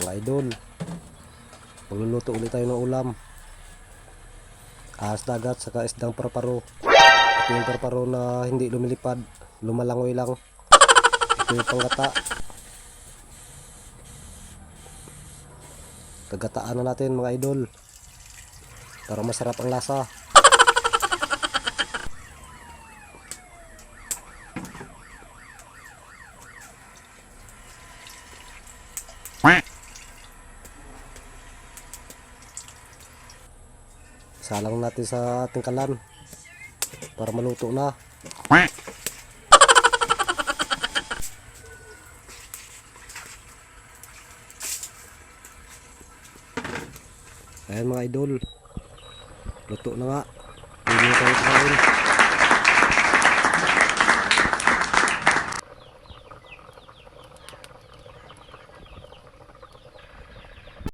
mga idol magluluto ulit tayo ng ulam. Ahas dagat saka isdang parparo ito yung parparo na hindi lumilipad lumalangoy lang. Ito yung panggata. Kagataan na natin mga idol para masarap ang lasa salang natin sa ating kalan para maluto na. Ayan mga idol. Luto na nga. Kain